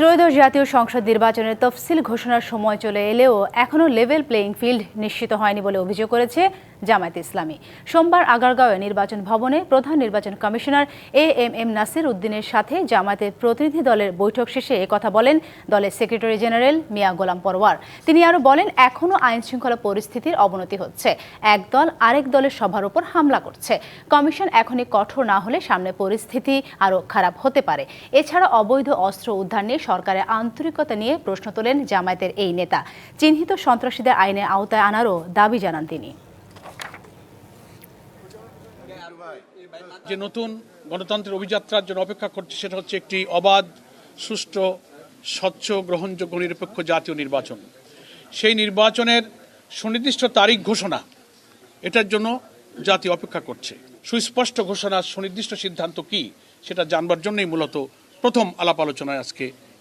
ত্রয়োদশ জাতীয় সংসদ নির্বাচনের তফসিল ঘোষণার সময় চলে এলেও এখনও লেভেল প্লেইং ফিল্ড নিশ্চিত হয়নি বলে অভিযোগ করেছে জামায়াতে ইসলামী। সোমবার আগারগাঁওয়ে নির্বাচন ভবনে প্রধান নির্বাচন commissioner A M M Nasir উদ্দিনের সাথে জামায়াতের প্রতিনিধি দলের বৈঠক শেষে কথা বলেন দলের সেক্রেটারি জেনারেল মিয়া গোলাম পরওয়ার তিনি আরও বলেন এখনও আইন শৃঙ্খলা পরিস্থিতির অবনতি হচ্ছে। এক দল আরেক দলের সভার উপর হামলা করছে। কমিশন এখনই কঠোর না হলে সামনে পরিস্থিতি আরও খারাপ হতে পারে। এছাড়া অবৈধ অস্ত্র উদ্ধার নিয়ে সরকারের আন্তরিকতা নিয়ে প্রশ্ন তোলেন জামায়াতের এই নেতা। চিহ্নিত সন্ত্রাসীদের আইনের আওতায় আনারও দাবি জানান তিনি। যে নতুন গণতন্ত্রের অভিযাত্রার জন্য অপেক্ষা করছে, সেটা হচ্ছে একটি অবাধ, সুষ্ঠু, স্বচ্ছ, গ্রহণযোগ্য, নিরপেক্ষ জাতীয় নির্বাচন। সেই নির্বাচনের সুনির্দিষ্ট তারিখ ঘোষণা, এটার জন্য জাতি অপেক্ষা করছে। সুস্পষ্ট ঘোষণা সুনির্দিষ্ট সিদ্ধান্ত কি, সেটা জানবার জন্যই মূলত প্রথম আলাপ আলোচনায় আজকে